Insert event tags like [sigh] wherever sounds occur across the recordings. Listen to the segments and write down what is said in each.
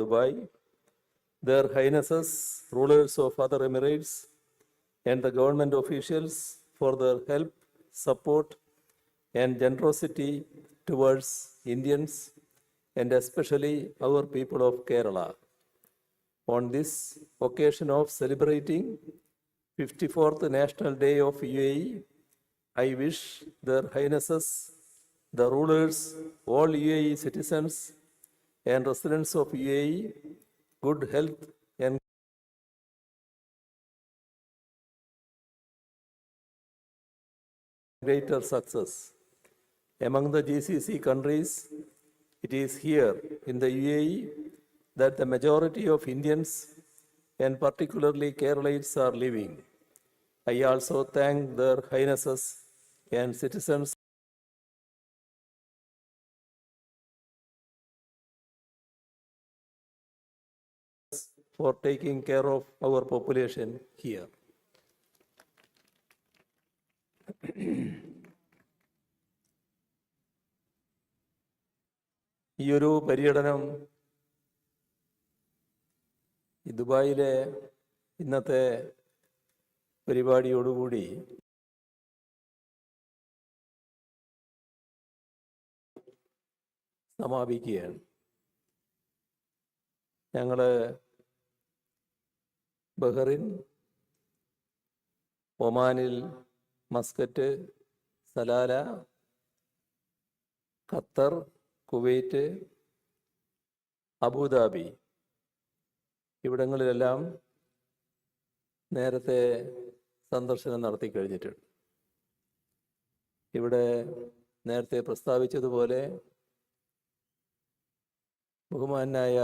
Dubai, their highnesses, rulers of other emirates, and the government officials for their help, support, and generosity towards Indians and especially our people of Kerala. On this occasion of celebrating 54th National Day of UAE, I wish their highnesses, the rulers, all UAE citizens and residents of UAE good health and greater success. Among the GCC countries, it is here in the UAE that the majority of Indians and particularly Keralites are living. I also thank their highnesses and citizens for taking care of our population here. [clears throat] ഈ ഒരു പര്യടനം ദുബായിലെ ഇന്നത്തെ പരിപാടിയോടുകൂടി സമാപിക്കുകയാണ് ഞങ്ങൾ Bahrain ഒമാനിൽ Muscat Salalah Qatar Kuwait Abu Dhabi. ഇവിടങ്ങളിലെല്ലാം നേരത്തെ സന്ദർശനം നടത്തി കഴിഞ്ഞിട്ടുണ്ട്. ഇവിടെ നേരത്തെ പ്രസ്താവിച്ചതുപോലെ ബഹുമാനായ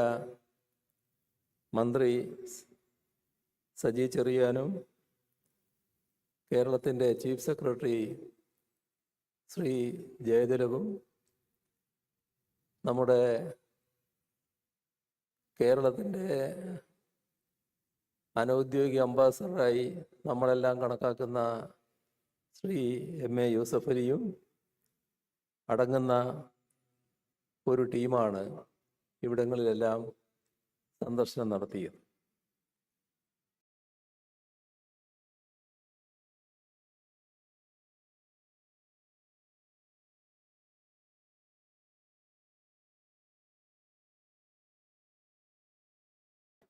മന്ത്രി സജി ചെറിയാനും കേരളത്തിന്റെ ചീഫ് സെക്രട്ടറി ശ്രീ ജയതിലകും നമ്മുടെ കേരളത്തിന്റെ അനൗദ്യോഗിക അംബാസഡറായി നമ്മളെല്ലാം കണക്കാക്കുന്ന ശ്രീ എം എ യൂസഫ് അലിയും അടങ്ങുന്ന ഒരു ടീമാണ് ഇവിടങ്ങളിലെല്ലാം സന്ദർശനം നടത്തിയത്.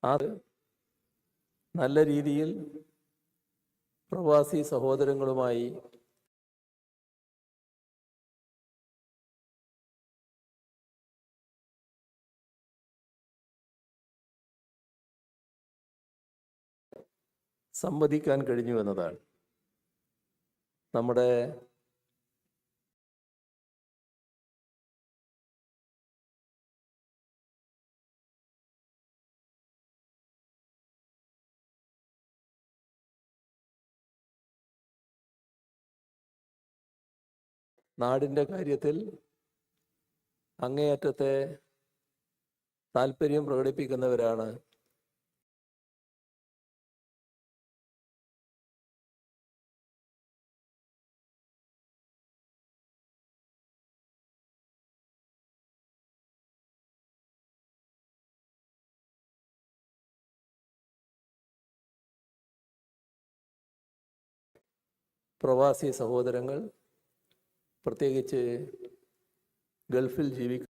അത് നല്ല രീതിയിൽ പ്രവാസി സഹോദരങ്ങളുമായി സംവദിക്കാൻ കഴിഞ്ഞു എന്നതാണ്. നമ്മുടെ നാടിന്റെ കാര്യത്തിൽ അങ്ങേയറ്റത്തെ താല്പര്യം പ്രകടിപ്പിക്കുന്നവരാണ് പ്രവാസി സഹോദരങ്ങൾ. പ്രത്യേകിച്ച് ഗൾഫിൽ ജീവിക്കുന്ന